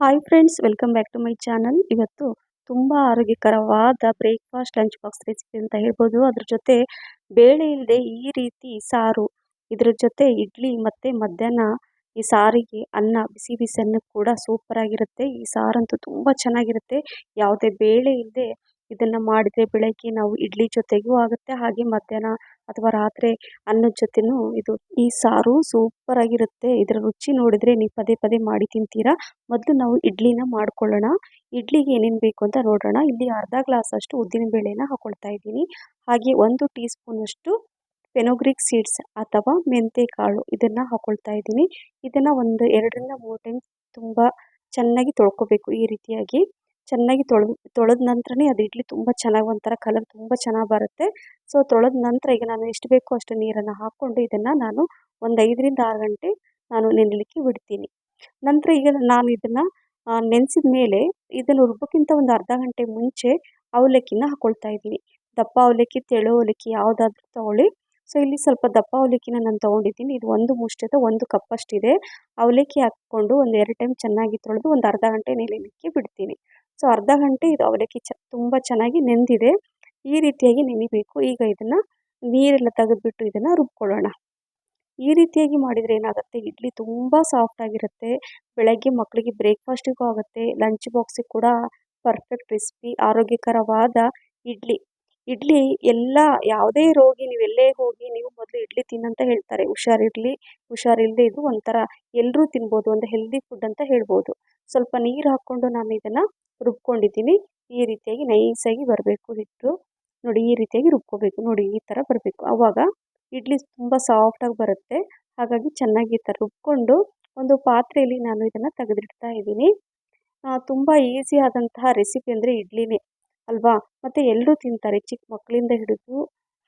Hi friends welcome back to my channel ಇವತ್ತು ತುಂಬ ಆರೋಗ್ಯಕರವಾದ ಬ್ರೇಕ್ಫಾಸ್ಟ್ ಲಂಚ್ ಬಾಕ್ಸ್ ರೆಸಿಪಿ ಅಂತ ಹೇಳ್ಬೋದು. ಅದ್ರ ಜೊತೆ ಬೇಳೆ ಇಲ್ಲದೆ ಈ ರೀತಿ ಸಾರು, ಇದ್ರ ಜೊತೆ ಇಡ್ಲಿ ಮತ್ತು ಮಧ್ಯಾಹ್ನ ಈ ಸಾರಿಗೆ ಅನ್ನ ಬಿಸಿ ಬಿಸಿ ಅನ್ನಕ್ಕೆ ಕೂಡ ಸೂಪರ್ ಆಗಿರುತ್ತೆ. ಈ ಸಾರಂತೂ ತುಂಬ ಚೆನ್ನಾಗಿರುತ್ತೆ. ಯಾವುದೇ ಬೇಳೆ ಇಲ್ಲದೆ ಇದನ್ನು ಮಾಡಿದರೆ ಬೆಳಗ್ಗೆ ನಾವು ಇಡ್ಲಿ ಜೊತೆಗೂ ಆಗುತ್ತೆ, ಹಾಗೆ ಮಧ್ಯಾಹ್ನ ಅಥವಾ ರಾತ್ರಿ ಅನ್ನದ ಜೊತೆನೂ ಇದು ಈ ಸಾರು ಸೂಪರ್ ಆಗಿರುತ್ತೆ. ಇದರ ರುಚಿ ನೋಡಿದರೆ ನೀವು ಪದೇ ಪದೇ ಮಾಡಿ ತಿಂತೀರಾ. ಮೊದಲು ನಾವು ಇಡ್ಲಿನ ಮಾಡ್ಕೊಳ್ಳೋಣ. ಇಡ್ಲಿಗೆ ಏನೇನು ಬೇಕು ಅಂತ ನೋಡೋಣ. ಇಲ್ಲಿ ಅರ್ಧ ಗ್ಲಾಸ್ ಅಷ್ಟು ಉದ್ದಿನ ಬೇಳೆನ ಹಾಕೊಳ್ತಾ ಇದ್ದೀನಿ. ಹಾಗೆ ಒಂದು ಟೀ ಸ್ಪೂನಷ್ಟು ಪೆನೋಗ್ರಿಕ್ ಸೀಡ್ಸ್ ಅಥವಾ ಮೆಂತೆ ಕಾಳು ಇದನ್ನು ಹಾಕೊಳ್ತಾ ಇದ್ದೀನಿ. ಇದನ್ನು ಒಂದು ಎರಡರಿಂದ ಮೂರು ಟೈಮ್ ತುಂಬ ಚೆನ್ನಾಗಿ ತೊಳ್ಕೊಬೇಕು ಈ ರೀತಿಯಾಗಿ. ಚೆನ್ನಾಗಿ ತೊಳೆದು, ತೊಳೆದ ನಂತರನೇ ಅದು ಇಡ್ಲಿ ತುಂಬ ಚೆನ್ನಾಗಿ ಒಂಥರ ಕಲರ್ ತುಂಬ ಚೆನ್ನಾಗಿ ಬರುತ್ತೆ. ಸೊ ತೊಳೆದ ನಂತರ ಈಗ ನಾನು ಎಷ್ಟು ಬೇಕೋ ಅಷ್ಟು ನೀರನ್ನು ಹಾಕ್ಕೊಂಡು ಇದನ್ನು ನಾನು ಒಂದು ಐದರಿಂದ ಆರು ಗಂಟೆ ನಾನು ನೆನೆಲಿಕ್ಕೆ ಬಿಡ್ತೀನಿ. ನಂತರ ಈಗ ನಾನು ಇದನ್ನು ನೆನೆಸಿದ ಮೇಲೆ ಇದನ್ನು ರುಬ್ಬೋಕ್ಕಿಂತ ಒಂದು ಅರ್ಧ ಗಂಟೆ ಮುಂಚೆ ಅವಲಕ್ಕಿನ ಹಾಕ್ಕೊಳ್ತಾ ಇದ್ದೀನಿ. ದಪ್ಪ ಅವಲಕ್ಕಿ, ತೆಳು ಅವಲಕ್ಕಿ ಯಾವುದಾದ್ರೂ ತೊಗೊಳ್ಳಿ. ಸೊ ಇಲ್ಲಿ ಸ್ವಲ್ಪ ದಪ್ಪ ಅವಲಕ್ಕಿನ ನಾನು ತೊಗೊಂಡಿದ್ದೀನಿ. ಇದು ಒಂದು ಮುಷ್ಟಿದ ಒಂದು ಕಪ್ಪಷ್ಟಿದೆ. ಅವಲಕ್ಕಿ ಹಾಕ್ಕೊಂಡು ಒಂದು ಎರಡು ಟೈಮ್ ಚೆನ್ನಾಗಿ ತೊಳೆದು ಒಂದು ಅರ್ಧ ಗಂಟೆ ನೆನೆಲಿಕ್ಕೆ ಬಿಡ್ತೀನಿ. ಸೊ ಅರ್ಧ ಗಂಟೆ ಇದು ಅವಲಕ್ಕಿ ಚ ತುಂಬ ಚೆನ್ನಾಗಿ ನೆಂದಿದೆ. ಈ ರೀತಿಯಾಗಿ ನೆನಿಬೇಕು. ಈಗ ಇದನ್ನು ನೀರೆಲ್ಲ ತೆಗೆದ್ಬಿಟ್ಟು ಇದನ್ನು ರುಬ್ಕೊಳ್ಳೋಣ. ಈ ರೀತಿಯಾಗಿ ಮಾಡಿದರೆ ಏನಾಗುತ್ತೆ? ಇಡ್ಲಿ ತುಂಬ ಸಾಫ್ಟಾಗಿರುತ್ತೆ ಬೆಳಗ್ಗೆ ಮಕ್ಕಳಿಗೆ ಬ್ರೇಕ್ಫಾಸ್ಟಿಗೂ ಆಗುತ್ತೆ. ಲಂಚ್ ಬಾಕ್ಸಿಗೆ ಕೂಡ ಪರ್ಫೆಕ್ಟ್ ರೆಸಿಪಿ ಆರೋಗ್ಯಕರವಾದ ಇಡ್ಲಿ. ಇಡ್ಲಿ ಎಲ್ಲ ಯಾವುದೇ ರೋಗಿ, ನೀವು ಎಲ್ಲೇ ಹೋಗಿ ನೀವು ಮೊದಲು ಇಡ್ಲಿ ತಿನ್ನಂತ ಹೇಳ್ತಾರೆ. ಹುಷಾರಿರಲಿ ಹುಷಾರಿಲ್ಲದೆ ಇದು ಒಂಥರ ಎಲ್ಲರೂ ತಿನ್ಬೋದು, ಒಂದು ಹೆಲ್ದಿ ಫುಡ್ ಅಂತ ಹೇಳ್ಬೋದು. ಸ್ವಲ್ಪ ನೀರು ಹಾಕ್ಕೊಂಡು ನಾನು ಇದನ್ನು ರುಬ್ಕೊಂಡಿದ್ದೀನಿ. ಈ ರೀತಿಯಾಗಿ ನೈಸಾಗಿ ಬರಬೇಕು ಹಿಟ್ಟು. ನೋಡಿ, ಈ ರೀತಿಯಾಗಿ ರುಬ್ಕೋಬೇಕು. ನೋಡಿ, ಈ ಥರ ಬರಬೇಕು. ಆವಾಗ ಇಡ್ಲಿ ತುಂಬ ಸಾಫ್ಟಾಗಿ ಬರುತ್ತೆ. ಹಾಗಾಗಿ ಚೆನ್ನಾಗಿ ಈ ಥರ ರುಬ್ಕೊಂಡು ಒಂದು ಪಾತ್ರೆಯಲ್ಲಿ ನಾನು ಇದನ್ನು ತೆಗೆದಿಡ್ತಾ ಇದ್ದೀನಿ. ತುಂಬ ಈಸಿ ಆದಂತಹ ರೆಸಿಪಿ ಅಂದರೆ ಇಡ್ಲಿನೇ, ಅಲ್ವಾ? ಮತ್ತು ಎಲ್ಲರೂ ತಿಂತಾರೆ ಚಿಕ್ಕ ಮಕ್ಕಳಿಂದ ಹಿಡಿದು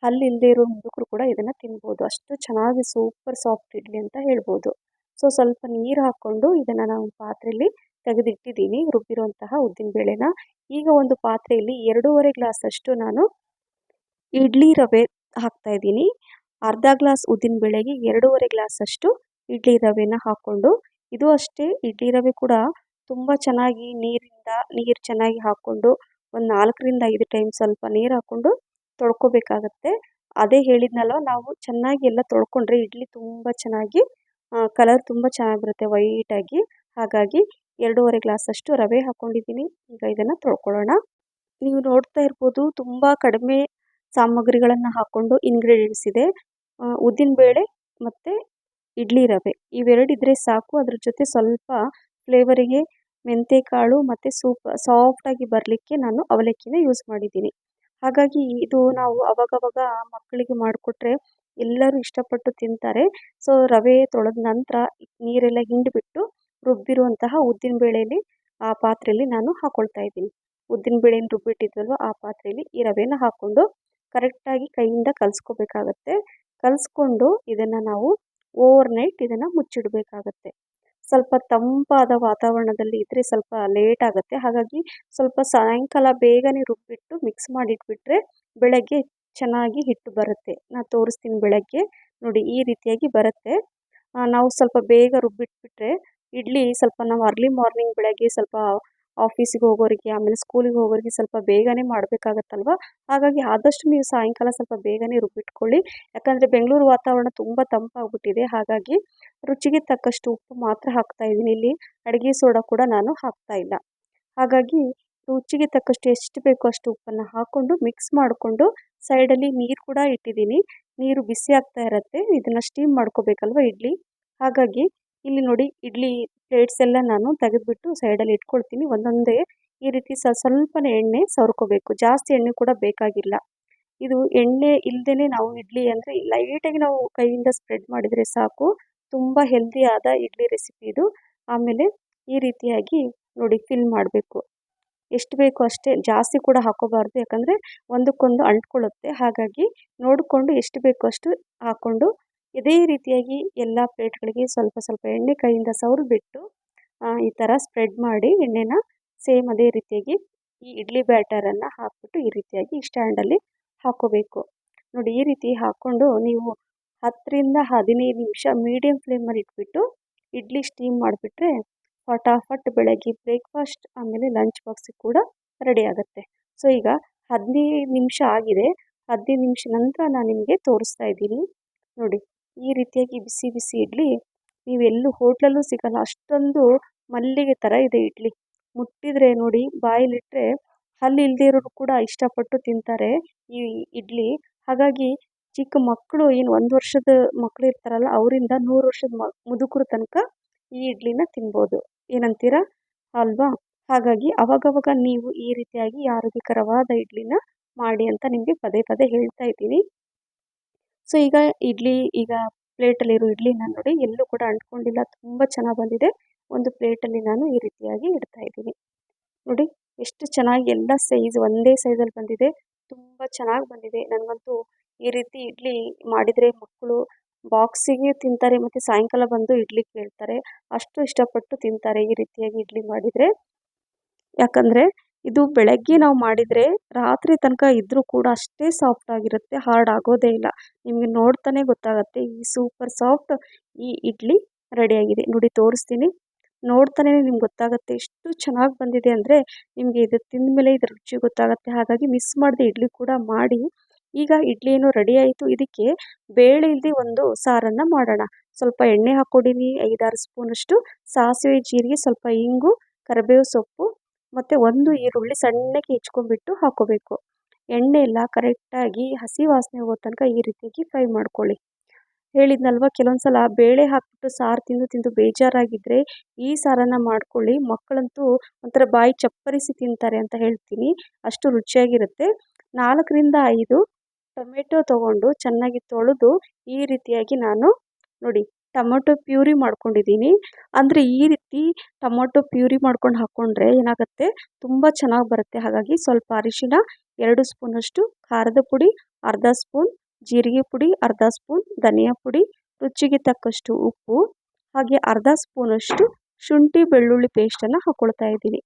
ಹಲ್ಲಿಲ್ಲದೆ ಇರೋ ಮುದುಕರು ಕೂಡ ಇದನ್ನು ತಿನ್ಬೋದು. ಅಷ್ಟು ಚೆನ್ನಾಗಿ ಸೂಪರ್ ಸಾಫ್ಟ್ ಇಡ್ಲಿ ಅಂತ ಹೇಳ್ಬೋದು. ಸೊ ಸ್ವಲ್ಪ ನೀರು ಹಾಕ್ಕೊಂಡು ಇದನ್ನು ನಾವು ಪಾತ್ರೆಯಲ್ಲಿ ತೆಗೆದಿಟ್ಟಿದ್ದೀನಿ ರುಬ್ಬಿರುವಂತಹ ಬೇಳೆನ. ಈಗ ಒಂದು ಪಾತ್ರೆಯಲ್ಲಿ ಎರಡೂವರೆ ಗ್ಲಾಸಷ್ಟು ನಾನು ಇಡ್ಲಿ ರವೆ ಹಾಕ್ತಾ ಇದ್ದೀನಿ. ಅರ್ಧ ಗ್ಲಾಸ್ ಬೇಳೆಗೆ ಎರಡೂವರೆ ಗ್ಲಾಸಷ್ಟು ಇಡ್ಲಿ ರವೆನ ಹಾಕ್ಕೊಂಡು, ಇದು ಅಷ್ಟೇ ಇಡ್ಲಿ ರವೆ ಕೂಡ ತುಂಬ ಚೆನ್ನಾಗಿ ನೀರಿಂದ, ನೀರು ಚೆನ್ನಾಗಿ ಹಾಕ್ಕೊಂಡು ಒಂದು ನಾಲ್ಕರಿಂದ ಐದು ಟೈಮ್ ಸ್ವಲ್ಪ ನೀರು ಹಾಕ್ಕೊಂಡು ತೊಳ್ಕೊಬೇಕಾಗತ್ತೆ. ಅದೇ ಹೇಳಿದ್ನಲ್ವ ನಾವು ಚೆನ್ನಾಗಿ ಎಲ್ಲ ತೊಳ್ಕೊಂಡ್ರೆ ಇಡ್ಲಿ ತುಂಬ ಚೆನ್ನಾಗಿ ಕಲರ್ ತುಂಬ ಚೆನ್ನಾಗಿ ಬರುತ್ತೆ ವೈಟಾಗಿ ಹಾಗಾಗಿ ಎರಡೂವರೆ ಗ್ಲಾಸಷ್ಟು ರವೆ ಹಾಕ್ಕೊಂಡಿದ್ದೀನಿ ಈಗ ಇದನ್ನು ತೊಳ್ಕೊಳ್ಳೋಣ. ನೀವು ನೋಡ್ತಾ ಇರ್ಬೋದು ತುಂಬ ಕಡಿಮೆ ಸಾಮಗ್ರಿಗಳನ್ನು ಹಾಕ್ಕೊಂಡು ಇಂಗ್ರೀಡಿಯೆಂಟ್ಸ್ ಇದೆ. ಉದ್ದಿನಬೇಳೆ ಮತ್ತು ಇಡ್ಲಿ ರವೆ. ಇವೆರಡಿದ್ರೆ ಸಾಕು. ಅದ್ರ ಜೊತೆ ಸ್ವಲ್ಪ ಫ್ಲೇವರಿಗೆ ಮೆಂತ್ಯಕಾಳು ಮತ್ತು ಸೂಪ್ ಸಾಫ್ಟಾಗಿ ಬರಲಿಕ್ಕೆ ನಾನು ಅವಲಕ್ಕಿನ ಯೂಸ್ ಮಾಡಿದ್ದೀನಿ. ಹಾಗಾಗಿ ಇದು ನಾವು ಅವಾಗವಾಗ ಮಕ್ಕಳಿಗೆ ಮಾಡಿಕೊಟ್ರೆ ಎಲ್ಲರೂ ಇಷ್ಟಪಟ್ಟು ತಿಂತಾರೆ. ಸೊ ರವೆ ತೊಳೆದ ನಂತರ ನೀರೆಲ್ಲ ಹಿಂಡಿಬಿಟ್ಟು ರುಬ್ಬಿರುವಂತಹ ಉದ್ದಿನ ಬೇಳೆಯಲ್ಲಿ ಆ ಪಾತ್ರೆಯಲ್ಲಿ ನಾನು ಹಾಕ್ಕೊಳ್ತಾ ಇದ್ದೀನಿ. ಉದ್ದಿನ ಬೇಳೆನ ರುಬ್ಬಿಟ್ಟಿದ್ವಲ್ವ ಆ ಪಾತ್ರೆಯಲ್ಲಿ ಈ ರವೆನ ಹಾಕ್ಕೊಂಡು ಕರೆಕ್ಟಾಗಿ ಕೈಯಿಂದ ಕಲಿಸ್ಕೋಬೇಕಾಗತ್ತೆ. ಕಲಿಸ್ಕೊಂಡು ಇದನ್ನು ನಾವು ಓವರ್ ನೈಟ್ ಇದನ್ನು ಮುಚ್ಚಿಡಬೇಕಾಗತ್ತೆ. ಸ್ವಲ್ಪ ತಂಪಾದ ವಾತಾವರಣದಲ್ಲಿ ಇದ್ದರೆ ಸ್ವಲ್ಪ ಲೇಟ್ ಆಗುತ್ತೆ. ಹಾಗಾಗಿ ಸ್ವಲ್ಪ ಸಾಯಂಕಾಲ ಬೇಗನೆ ರುಬ್ಬಿಟ್ಟು ಮಿಕ್ಸ್ ಮಾಡಿಟ್ಬಿಟ್ರೆ ಬೆಳಗ್ಗೆ ಚೆನ್ನಾಗಿ ಹಿಟ್ಟು ಬರುತ್ತೆ. ನಾನು ತೋರಿಸ್ತೀನಿ ಬೆಳಗ್ಗೆ. ನೋಡಿ ಈ ರೀತಿಯಾಗಿ ಬರುತ್ತೆ. ನಾವು ಸ್ವಲ್ಪ ಬೇಗ ರುಬ್ಬಿಟ್ಬಿಟ್ರೆ ಇಡ್ಲಿ ಸ್ವಲ್ಪ ನಾವು ಅರ್ಲಿ ಮಾರ್ನಿಂಗ್ ಬೆಳಗ್ಗೆ ಸ್ವಲ್ಪ ಆಫೀಸಿಗೆ ಹೋಗೋರಿಗೆ, ಆಮೇಲೆ ಸ್ಕೂಲಿಗೆ ಹೋಗೋರಿಗೆ ಸ್ವಲ್ಪ ಬೇಗನೆ ಮಾಡಬೇಕಾಗತ್ತಲ್ವ? ಹಾಗಾಗಿ ಆದಷ್ಟು ನೀವು ಸಾಯಂಕಾಲ ಸ್ವಲ್ಪ ಬೇಗನೆ ರುಬ್ಬಿಟ್ಕೊಳ್ಳಿ. ಯಾಕಂದರೆ ಬೆಂಗಳೂರು ವಾತಾವರಣ ತುಂಬ ತಂಪಾಗ್ಬಿಟ್ಟಿದೆ. ಹಾಗಾಗಿ ರುಚಿಗೆ ತಕ್ಕಷ್ಟು ಉಪ್ಪು ಮಾತ್ರ ಹಾಕ್ತಾ ಇದ್ದೀನಿ. ಇಲ್ಲಿ ಅಡುಗೆ ಸೋಡಾ ಕೂಡ ನಾನು ಹಾಕ್ತಾ ಇಲ್ಲ. ಹಾಗಾಗಿ ರುಚಿಗೆ ತಕ್ಕಷ್ಟು ಎಷ್ಟು ಬೇಕೋ ಅಷ್ಟು ಉಪ್ಪನ್ನು ಹಾಕ್ಕೊಂಡು ಮಿಕ್ಸ್ ಮಾಡಿಕೊಂಡು ಸೈಡಲ್ಲಿ ನೀರು ಕೂಡ ಇಟ್ಟಿದ್ದೀನಿ. ನೀರು ಬಿಸಿ ಆಗ್ತಾ ಇರುತ್ತೆ. ಇದನ್ನು ಸ್ಟೀಮ್ ಮಾಡ್ಕೋಬೇಕಲ್ವ ಇಡ್ಲಿ? ಹಾಗಾಗಿ ಇಲ್ಲಿ ನೋಡಿ ಇಡ್ಲಿ ಪ್ಲೇಟ್ಸ್ ಎಲ್ಲ ನಾನು ತೆಗೆದುಬಿಟ್ಟು ಸೈಡಲ್ಲಿ ಇಟ್ಕೊಳ್ತೀನಿ. ಒಂದೊಂದೇ ಈ ರೀತಿ ಸ, ಸ್ವಲ್ಪನೇ ಎಣ್ಣೆ ಸವರ್ಕೋಬೇಕು. ಜಾಸ್ತಿ ಎಣ್ಣೆ ಕೂಡ ಬೇಕಾಗಿಲ್ಲ. ಇದು ಎಣ್ಣೆ ಇಲ್ಲದೇ ನಾವು ಇಡ್ಲಿ ಅಂದರೆ ಲೈಟಾಗಿ ನಾವು ಕೈಯಿಂದ ಸ್ಪ್ರೆಡ್ ಮಾಡಿದರೆ ಸಾಕು. ತುಂಬ ಹೆಲ್ದಿಯಾದ ಇಡ್ಲಿ ರೆಸಿಪಿ ಇದು. ಆಮೇಲೆ ಈ ರೀತಿಯಾಗಿ ನೋಡಿ ಫಿಲ್ ಮಾಡಬೇಕು. ಎಷ್ಟು ಬೇಕೋ ಅಷ್ಟೇ. ಜಾಸ್ತಿ ಕೂಡ ಹಾಕೋಬಾರ್ದು. ಯಾಕಂದರೆ ಒಂದಕ್ಕೊಂದು ಅಂಟ್ಕೊಳ್ಳುತ್ತೆ ಹಾಗಾಗಿ ನೋಡಿಕೊಂಡು ಎಷ್ಟು ಬೇಕೋ ಅಷ್ಟು ಹಾಕ್ಕೊಂಡು ಇದೇ ರೀತಿಯಾಗಿ ಎಲ್ಲ ಪ್ಲೇಟ್ಗಳಿಗೆ ಸ್ವಲ್ಪ ಸ್ವಲ್ಪ ಎಣ್ಣೆ ಕೈಯಿಂದ ಸವರಿಬಿಟ್ಟು ಈ ಥರ ಸ್ಪ್ರೆಡ್ ಮಾಡಿ ಎಣ್ಣೆನ ಸೇಮ್ ಅದೇ ರೀತಿಯಾಗಿ ಈ ಇಡ್ಲಿ ಬ್ಯಾಟರನ್ನು ಹಾಕ್ಬಿಟ್ಟು ಈ ರೀತಿಯಾಗಿ ಸ್ಟ್ಯಾಂಡಲ್ಲಿ ಹಾಕೋಬೇಕು. ನೋಡಿ ಈ ರೀತಿ ಹಾಕ್ಕೊಂಡು ನೀವು ಹತ್ತರಿಂದ ಹದಿನೈದು ನಿಮಿಷ ಮೀಡಿಯಮ್ ಫ್ಲೇಮಲ್ಲಿ ಇಟ್ಬಿಟ್ಟು ಇಡ್ಲಿ ಸ್ಟೀಮ್ ಮಾಡಿಬಿಟ್ರೆ ಫಟಾಫಟ್ ಬೆಳಗ್ಗೆ ಬ್ರೇಕ್ಫಾಸ್ಟ್ ಆಮೇಲೆ ಲಂಚ್ ಬಾಕ್ಸಿಗೆ ಕೂಡ ರೆಡಿ ಆಗುತ್ತೆ. ಸೊ, ಈಗ ಹದಿನೈದು ನಿಮಿಷ ಆಗಿದೆ. ಹದಿನೈದು ನಿಮಿಷ ನಂತರ ನಾನು ನಿಮಗೆ ತೋರಿಸ್ತಾ ಇದ್ದೀನಿ. ನೋಡಿ. ಈ ರೀತಿಯಾಗಿ ಬಿಸಿ ಬಿಸಿ ಇಡ್ಲಿ ನೀವೆಲ್ಲೂ ಹೋಟ್ಲಲ್ಲೂ ಸಿಗಲ್ಲ. ಅಷ್ಟೊಂದು ಮಲ್ಲಿಗೆ ಥರ ಇದೆ ಇಡ್ಲಿ. ಮುಟ್ಟಿದರೆ ನೋಡಿ ಬಾಯಲ್ಲಿಟ್ಟರೆ ಹಲ್ಲು ಇಲ್ಲದೆ ಇರೋರು ಕೂಡ ಇಷ್ಟಪಟ್ಟು ತಿಂತಾರೆ ಈ ಇಡ್ಲಿ. ಹಾಗಾಗಿ ಚಿಕ್ಕ ಮಕ್ಕಳು ಏನು ಒಂದು ವರ್ಷದ ಮಕ್ಕಳು ಇರ್ತಾರಲ್ಲ, ಅವರಿಂದ ನೂರು ವರ್ಷದ ಮ, ಮುದುಕರ ತನಕ ಈ ಇಡ್ಲಿನ ತಿನ್ಬೋದು. ಏನಂತೀರಾ? ಅಲ್ವಾ? ಹಾಗಾಗಿ ಅವಾಗವಾಗ ನೀವು ಈ ರೀತಿಯಾಗಿ ಆರೋಗ್ಯಕರವಾದ ಇಡ್ಲಿನ ಮಾಡಿ ಅಂತ ನಿಮಗೆ ಪದೇ ಪದೇ ಹೇಳ್ತಾ ಇದ್ದೀನಿ. ಸೊ ಈಗ ಇಡ್ಲಿ, ಈಗ ಪ್ಲೇಟಲ್ಲಿರೋ ಇಡ್ಲಿನ ನೋಡಿ ಎಲ್ಲೂ ಕೂಡ ಅಂಟ್ಕೊಂಡಿಲ್ಲ. ತುಂಬ ಚೆನ್ನಾಗಿ ಬಂದಿದೆ. ಒಂದು ಪ್ಲೇಟಲ್ಲಿ ನಾನು ಈ ರೀತಿಯಾಗಿ ಇಡ್ತಾ ಇದ್ದೀನಿ. ನೋಡಿ, ಎಷ್ಟು ಚೆನ್ನಾಗಿ ಎಲ್ಲ ಸೈಜ್ ಒಂದೇ ಸೈಜಲ್ಲಿ ಬಂದಿದೆ. ತುಂಬ ಚೆನ್ನಾಗಿ ಬಂದಿದೆ. ನನಗಂತೂ ಈ ರೀತಿ ಇಡ್ಲಿ ಮಾಡಿದರೆ ಮಕ್ಕಳು ಬಾಕ್ಸಿಗೆ ತಿಂತಾರೆ, ಮತ್ತು ಸಾಯಂಕಾಲ ಬಂದು ಇಡ್ಲಿ ಕೇಳ್ತಾರೆ. ಅಷ್ಟು ಇಷ್ಟಪಟ್ಟು ತಿಂತಾರೆ ಈ ರೀತಿಯಾಗಿ ಇಡ್ಲಿ ಮಾಡಿದರೆ. ಯಾಕಂದರೆ ಇದು ಬೆಳಗ್ಗೆ ನಾವು ಮಾಡಿದರೆ ರಾತ್ರಿ ತನಕ ಇದ್ದರೂ ಕೂಡ ಅಷ್ಟೇ ಸಾಫ್ಟ್ ಆಗಿರುತ್ತೆ ಹಾರ್ಡ್ ಆಗೋದೇ ಇಲ್ಲ. ನಿಮಗೆ ನೋಡ್ತಾನೆ ಗೊತ್ತಾಗುತ್ತೆ ಈ ಸೂಪರ್ ಸಾಫ್ಟ್ ಈ ಇಡ್ಲಿ ರೆಡಿಯಾಗಿದೆ ನೋಡಿ ತೋರಿಸ್ತೀನಿ. ನೋಡ್ತಾನೆ ನಿಮ್ಗೆ ಗೊತ್ತಾಗುತ್ತೆ ಎಷ್ಟು ಚೆನ್ನಾಗಿ ಬಂದಿದೆ ಅಂದರೆ ನಿಮಗೆ ಇದು ತಿಂದ ಮೇಲೆ ಇದ್ರ ರುಚಿ ಗೊತ್ತಾಗುತ್ತೆ. ಹಾಗಾಗಿ ಮಿಸ್ ಮಾಡದೆ ಇಡ್ಲಿ ಕೂಡ ಮಾಡಿ. ಈಗ ಇಡ್ಲಿ ಏನು ರೆಡಿ ಆಯಿತು. ಇದಕ್ಕೆ ಬೇಳೆ ಇಲ್ಲದೆ ಒಂದು ಸಾರನ್ನು ಮಾಡೋಣ. ಸ್ವಲ್ಪ ಎಣ್ಣೆ ಹಾಕ್ಕೊಂಡಿನಿ, ಐದಾರು ಸ್ಪೂನಷ್ಟು ಸಾಸಿವೆ, ಜೀರಿಗೆ, ಸ್ವಲ್ಪ ಇಂಗು, ಕರಿಬೇವು ಸೊಪ್ಪು ಮತ್ತು ಒಂದು ಈರುಳ್ಳಿ ಸಣ್ಣಗೆ ಹೆಚ್ಕೊಂಡ್ಬಿಟ್ಟು ಹಾಕ್ಕೋಬೇಕು ಎಣ್ಣೆ ಎಲ್ಲ ಕರೆಕ್ಟಾಗಿ ಹಸಿ ವಾಸನೆ ಹೋಗೋ ತನಕ ಈ ರೀತಿಯಾಗಿ ಫ್ರೈ ಮಾಡ್ಕೊಳ್ಳಿ. ಹೇಳಿದ್ನಲ್ವ ಕೆಲವೊಂದು ಸಲ ಬೇಳೆ ಹಾಕ್ಬಿಟ್ಟು ಸಾರು ತಿಂದು ತಿಂದು ಬೇಜಾರಾಗಿದ್ದರೆ ಈ ಸಾರನ್ನು ಮಾಡ್ಕೊಳ್ಳಿ. ಮಕ್ಕಳಂತೂ ಒಂಥರ ಬಾಯಿ ಚಪ್ಪರಿಸಿ ತಿಂತಾರೆ ಅಂತ ಹೇಳ್ತೀನಿ. ಅಷ್ಟು ರುಚಿಯಾಗಿರುತ್ತೆ. ನಾಲ್ಕರಿಂದ ಐದು ಟೊಮೆಟೊ ತೊಗೊಂಡು ಚೆನ್ನಾಗಿ ತೊಳೆದು ಈ ರೀತಿಯಾಗಿ ನಾನು ನೋಡಿ ಟೊಮೊಟೊ ಪ್ಯೂರಿ ಮಾಡ್ಕೊಂಡಿದ್ದೀನಿ. ಅಂದರೆ ಈ ರೀತಿ ಟೊಮೊಟೊ ಪ್ಯೂರಿ ಮಾಡ್ಕೊಂಡು ಹಾಕ್ಕೊಂಡ್ರೆ ಏನಾಗುತ್ತೆ? ತುಂಬ ಚೆನ್ನಾಗಿ ಬರುತ್ತೆ. ಹಾಗಾಗಿ ಸ್ವಲ್ಪ ಅರಿಶಿನ, ಎರಡು ಸ್ಪೂನಷ್ಟು ಖಾರದ ಪುಡಿ, ಅರ್ಧ ಸ್ಪೂನ್ ಜೀರಿಗೆ ಪುಡಿ, ಅರ್ಧ ಸ್ಪೂನ್ ಧನಿಯಾ ಪುಡಿ, ರುಚಿಗೆ ತಕ್ಕಷ್ಟು ಉಪ್ಪು, ಹಾಗೆ ಅರ್ಧ ಸ್ಪೂನಷ್ಟು ಶುಂಠಿ ಬೆಳ್ಳುಳ್ಳಿ ಪೇಸ್ಟನ್ನು ಹಾಕ್ಕೊಳ್ತಾ ಇದ್ದೀನಿ.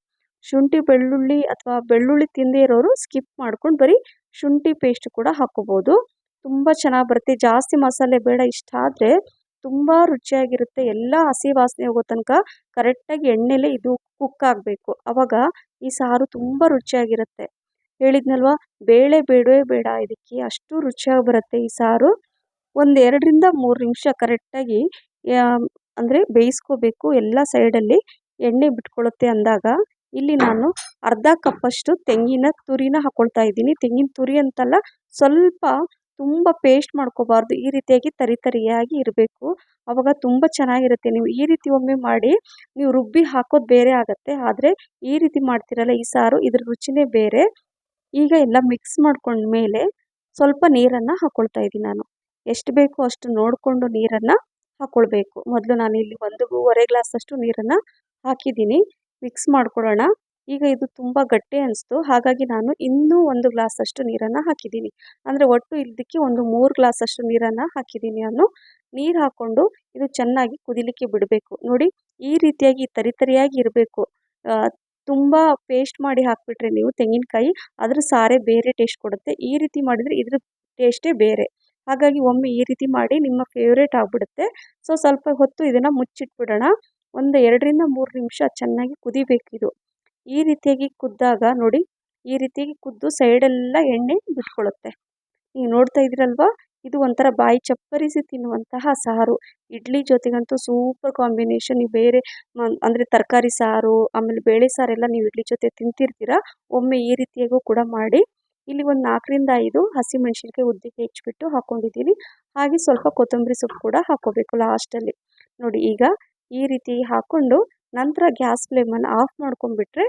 ಶುಂಠಿ ಬೆಳ್ಳುಳ್ಳಿ ಅಥವಾ ಬೆಳ್ಳುಳ್ಳಿ ತಿಂದೇ ಇರೋರು ಸ್ಕಿಪ್ ಮಾಡ್ಕೊಂಡು ಬರೀ ಶುಂಠಿ ಪೇಸ್ಟ್ ಕೂಡ ಹಾಕ್ಕೋಬೋದು ತುಂಬ ಚೆನ್ನಾಗಿ ಬರುತ್ತೆ. ಜಾಸ್ತಿ ಮಸಾಲೆ ಬೇಡ ಇಷ್ಟ ಆದರೆ ತುಂಬ ರುಚಿಯಾಗಿರುತ್ತೆ. ಎಲ್ಲ ಹಸಿ ವಾಸನೆ ಹೋಗೋ ತನಕ ಕರೆಕ್ಟಾಗಿ ಎಣ್ಣೆಲೇ ಇದು ಕುಕ್ ಆಗಬೇಕು. ಆವಾಗ ಈ ಸಾರು ತುಂಬ ರುಚಿಯಾಗಿರುತ್ತೆ. ಹೇಳಿದ್ನಲ್ವ? ಬೇಳೆ ಬೇಡವೇ ಬೇಡ. ಇದಕ್ಕೆ ಅಷ್ಟು ರುಚಿಯಾಗಿ ಬರುತ್ತೆ ಈ ಸಾರು. ಒಂದು ಎರಡರಿಂದ ಮೂರು ನಿಮಿಷ ಕರೆಕ್ಟಾಗಿ ಅಂದರೆ ಬೇಯಿಸ್ಕೋಬೇಕು. ಎಲ್ಲ ಸೈಡಲ್ಲಿ ಎಣ್ಣೆ ಬಿಟ್ಕೊಳ್ಳುತ್ತೆ ಅಂದಾಗ ಇಲ್ಲಿ ನಾನು ಅರ್ಧ ಕಪ್ಪಷ್ಟು ತೆಂಗಿನ ತುರಿನ ಹಾಕ್ಕೊಳ್ತಾ ಇದ್ದೀನಿ. ತೆಂಗಿನ ತುರಿ ಅಂತಲ್ಲ, ಸ್ವಲ್ಪ ತುಂಬ ಪೇಸ್ಟ್ ಮಾಡ್ಕೋಬಾರ್ದು. ಈ ರೀತಿಯಾಗಿ ತರಿ ತರಿಯಾಗಿ ಇರಬೇಕು. ಆವಾಗ ತುಂಬ ಚೆನ್ನಾಗಿರುತ್ತೆ. ನೀವು ಈ ರೀತಿ ಒಮ್ಮೆ ಮಾಡಿ, ನೀವು ರುಬ್ಬಿ ಹಾಕೋದು ಬೇರೆ ಆಗುತ್ತೆ. ಆದರೆ ಈ ರೀತಿ ಮಾಡ್ತೀರಲ್ಲ, ಈ ಸಾರು, ಇದ್ರ ರುಚಿನೇ ಬೇರೆ. ಈಗ ಎಲ್ಲ ಮಿಕ್ಸ್ ಮಾಡ್ಕೊಂಡ್ಮೇಲೆ ಸ್ವಲ್ಪ ನೀರನ್ನು ಹಾಕ್ಕೊಳ್ತಾ ಇದ್ದೀನಿ ನಾನು. ಎಷ್ಟು ಬೇಕೋ ಅಷ್ಟು ನೋಡಿಕೊಂಡು ನೀರನ್ನು ಹಾಕ್ಕೊಳ್ಬೇಕು ಮೊದಲು ನಾನು ಇಲ್ಲಿ ಒಂದೂವರೆ ಗ್ಲಾಸಷ್ಟು ನೀರನ್ನು ಹಾಕಿದ್ದೀನಿ. ಮಿಕ್ಸ್ ಮಾಡ್ಕೊಳ್ಳೋಣ ಈಗ ಇದು ತುಂಬ ಗಟ್ಟಿ ಅನಿಸ್ತು. ಹಾಗಾಗಿ ನಾನು ಇನ್ನೂ ಒಂದು ಗ್ಲಾಸಷ್ಟು ನೀರನ್ನು ಹಾಕಿದ್ದೀನಿ. ಅಂದರೆ ಒಟ್ಟು ಇದಕ್ಕೆ ಒಂದು ಮೂರು ಗ್ಲಾಸಷ್ಟು ನೀರನ್ನು ಹಾಕಿದ್ದೀನಿ ನಾನು. ನೀರು ಹಾಕ್ಕೊಂಡು ಇದು ಚೆನ್ನಾಗಿ ಕುದಿಲಿಕ್ಕೆ ಬಿಡಬೇಕು. ನೋಡಿ, ಈ ರೀತಿಯಾಗಿ ತರಿ ತರಿಯಾಗಿ ಇರಬೇಕು. ತುಂಬ ಪೇಸ್ಟ್ ಮಾಡಿ ಹಾಕಿಬಿಟ್ರೆ ನೀವು ತೆಂಗಿನಕಾಯಿ ಅದ್ರ ಸಾರೆ ಬೇರೆ ಟೇಸ್ಟ್ ಕೊಡುತ್ತೆ. ಈ ರೀತಿ ಮಾಡಿದರೆ ಇದ್ರ ಟೇಸ್ಟೇ ಬೇರೆ. ಹಾಗಾಗಿ ಒಮ್ಮೆ ಈ ರೀತಿ ಮಾಡಿ ನಿಮ್ಮ ಫೇವ್ರೇಟ್ ಆಗಿಬಿಡುತ್ತೆ. ಸೊ, ಸ್ವಲ್ಪ ಹೊತ್ತು ಇದನ್ನು ಮುಚ್ಚಿಟ್ಬಿಡೋಣ. ಒಂದು ಎರಡರಿಂದ ಮೂರು ನಿಮಿಷ ಚೆನ್ನಾಗಿ ಕುದಿಬೇಕು ಇದು. ಈ ರೀತಿಯಾಗಿ ಕುದ್ದಾಗ ನೋಡಿ, ಈ ರೀತಿಯಾಗಿ ಕುದ್ದು ಸೈಡೆಲ್ಲ ಎಣ್ಣೆ ಬಿಟ್ಕೊಳ್ಳುತ್ತೆ ನೀವು ನೋಡ್ತಾ ಇದ್ರಲ್ವಾ ಇದು ಒಂಥರ ಬಾಯಿ ಚಪ್ಪರಿಸಿ ತಿನ್ನುವಂತಹ ಸಾರು. ಇಡ್ಲಿ ಜೊತೆಗಂತೂ ಸೂಪರ್ ಕಾಂಬಿನೇಷನ್. ನೀವು ಬೇರೆ ಅಂದರೆ ತರಕಾರಿ ಸಾರು, ಆಮೇಲೆ ಬೇಳೆ ಸಾರೆಲ್ಲ ನೀವು ಇಡ್ಲಿ ಜೊತೆ ತಿಂತಿರ್ತೀರ? ಒಮ್ಮೆ ಈ ರೀತಿಯಾಗೂ ಕೂಡ ಮಾಡಿ. ಇಲ್ಲಿ ಒಂದು ನಾಲ್ಕರಿಂದ ಐದು ಹಸಿಮೆಣ್ಸಿನ್ಕಾಯಿ ಉದ್ದಿಗೆ ಹೆಚ್ಚಿಬಿಟ್ಟು ಹಾಕ್ಕೊಂಡಿದ್ದೀನಿ ಹಾಗೆ ಸ್ವಲ್ಪ ಕೊತ್ತಂಬರಿ ಸೊಪ್ಪು ಕೂಡ ಹಾಕ್ಕೋಬೇಕು ಲಾಸ್ಟಲ್ಲಿ. ನೋಡಿ ಈಗ ಈ ರೀತಿ ಹಾಕ್ಕೊಂಡು ನಂತರ ಗ್ಯಾಸ್ ಫ್ಲೇಮನ್ನು ಆಫ್ ಮಾಡ್ಕೊಂಡ್ಬಿಟ್ರೆ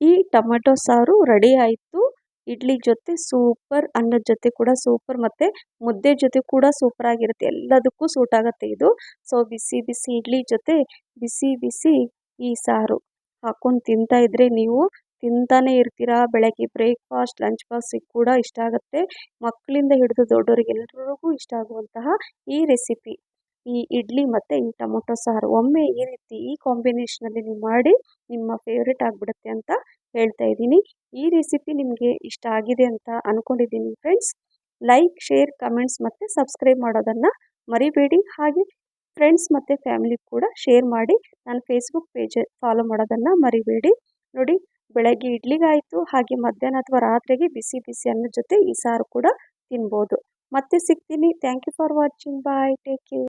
ಈ ಟೊಮೆಟೊ ಸಾರು ರೆಡಿ ಆಯಿತು. ಇಡ್ಲಿ ಜೊತೆ ಸೂಪರ್, ಅನ್ನದ ಜೊತೆ ಕೂಡ ಸೂಪರ್ ಮತ್ತು ಮುದ್ದೆ ಜೊತೆ ಕೂಡ ಸೂಪರ್ ಆಗಿರುತ್ತೆ. ಎಲ್ಲದಕ್ಕೂ ಸೂಟ್ ಆಗುತ್ತೆ ಇದು. ಸೊ ಬಿಸಿ ಬಿಸಿ ಇಡ್ಲಿ ಜೊತೆ ಬಿಸಿ ಬಿಸಿ ಈ ಸಾರು ಹಾಕೊಂಡು ತಿಂತಾ ಇದ್ರೆ ನೀವು ತಿಂತಾನೆ ಇರ್ತೀರಾ. ಬೆಳಗ್ಗೆ ಬ್ರೇಕ್ಫಾಸ್ಟ್ ಲಂಚ್ ಬಾಕ್ಸಿಗೆ ಕೂಡ ಇಷ್ಟ ಆಗುತ್ತೆ. ಮಕ್ಕಳಿಂದ ಹಿಡಿದು ದೊಡ್ಡವರಿಗೆ ಎಲ್ರಿಗೂ ಇಷ್ಟ ಆಗುವಂತಹ ಈ ರೆಸಿಪಿ ಈ ಇಡ್ಲಿ ಮತ್ತು ಈ ಟೊಮೊಟೊ ಸಾರು. ಒಮ್ಮೆ ಈ ರೀತಿ ಈ ಕಾಂಬಿನೇಷನಲ್ಲಿ ನೀವು ಮಾಡಿ ನಿಮ್ಮ ಫೇವ್ರೇಟ್ ಆಗಿಬಿಡುತ್ತೆ ಅಂತ ಹೇಳ್ತಾ ಇದ್ದೀನಿ. ಈ ರೆಸಿಪಿ ನಿಮಗೆ ಇಷ್ಟ ಆಗಿದೆ ಅಂತ ಅಂದ್ಕೊಂಡಿದ್ದೀನಿ ಫ್ರೆಂಡ್ಸ್ ಲೈಕ್ ಶೇರ್ ಕಮೆಂಟ್ಸ್ ಮತ್ತು ಸಬ್ಸ್ಕ್ರೈಬ್ ಮಾಡೋದನ್ನು ಮರಿಬೇಡಿ. ಹಾಗೆ ಫ್ರೆಂಡ್ಸ್ ಮತ್ತು ಫ್ಯಾಮಿಲಿ ಕೂಡ ಶೇರ್ ಮಾಡಿ ನನ್ನ ಫೇಸ್ಬುಕ್ ಪೇಜ್ ಫಾಲೋ ಮಾಡೋದನ್ನು ಮರಿಬೇಡಿ. ನೋಡಿ, ಬೆಳಗ್ಗೆ ಇಡ್ಲಿಗಾಯಿತು. ಹಾಗೆ ಮಧ್ಯಾಹ್ನ ಅಥವಾ ರಾತ್ರಿಗೆ ಬಿಸಿ ಬಿಸಿ ಅನ್ನೋ ಜೊತೆ ಈ ಸಾರು ಕೂಡ ತಿನ್ಬೋದು. ಮತ್ತೆ ಸಿಗ್ತೀನಿ. Thank you for watching bye take care